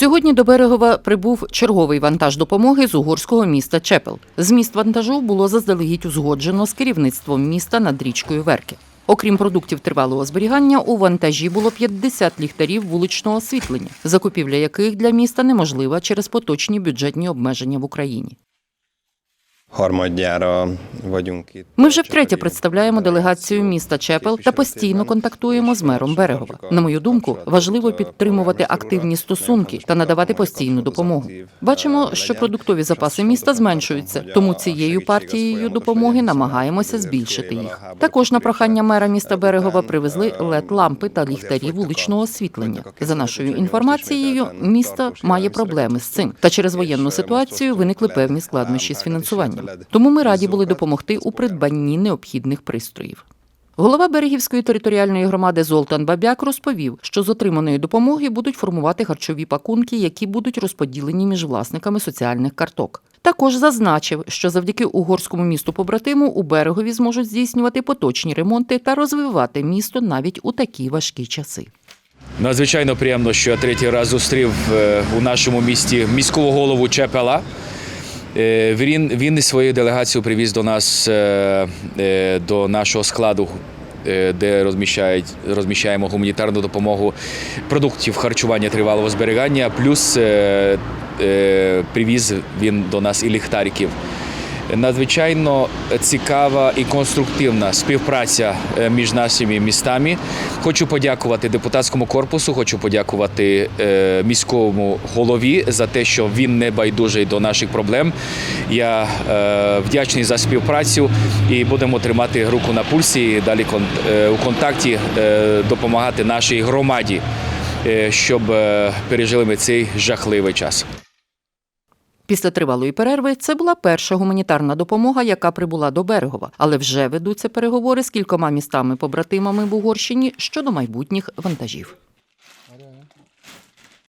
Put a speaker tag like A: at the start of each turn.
A: Сьогодні до Берегова прибув черговий вантаж допомоги з угорського міста Чепел. Зміст вантажу було заздалегідь узгоджено з керівництвом міста над річкою Верки. Окрім продуктів тривалого зберігання, у вантажі було 50 ліхтарів вуличного освітлення, закупівля яких для міста неможлива через поточні бюджетні обмеження в Україні.
B: Harmadjára vagyunk.
A: Ми вже втретє представляємо делегацію міста Чепел та постійно контактуємо з мером Берегова. На мою думку, важливо підтримувати активні стосунки та надавати постійну допомогу. Бачимо, що продуктові запаси міста зменшуються, тому цією партією допомоги намагаємося збільшити їх. Також на прохання мера міста Берегова привезли led лампи та ліхтарі вуличного освітлення. За нашою інформацією, місто має проблеми з цим, та через воєнну ситуацію виникли певні складнощі з фінансуванням. Тому ми раді були допомогти у придбанні необхідних пристроїв. Голова Берегівської територіальної громади Золтан Бабяк розповів, що з отриманої допомоги будуть формувати харчові пакунки, які будуть розподілені між власниками соціальних карток. Також зазначив, що завдяки угорському місту побратиму у берегові зможуть здійснювати поточні ремонти та розвивати місто навіть у такі важкі часи.
C: Надзвичайно приємно, що я третій раз зустрів е, у нашому місті міського голову Чепела. Е, Він, він із своєю делегацією привіз до нас е, е, до нашого складу, де розміщають, розміщаємо гуманітарну допомогу продуктів харчування тривалого зберігання. Плюс привіз він до нас і ліхтариків. Надзвичайно цікава і конструктивна співпраця між нашими містами. Хочу подякувати депутатському корпусу, хочу подякувати е, міському голові за те, що він не байдужий до наших проблем. Я е, вдячний за співпрацю і будемо тримати руку на пульсі і далі кон- е, у контакті е, допомагати нашій громаді, е, щоб е, пережили ми цей жахливий час.
A: Після тривалої перерви це була перша гуманітарна допомога, яка прибула до Берегова, але вже ведуться переговори з кількома містами-побратимами в Угорщині щодо майбутніх вантажів.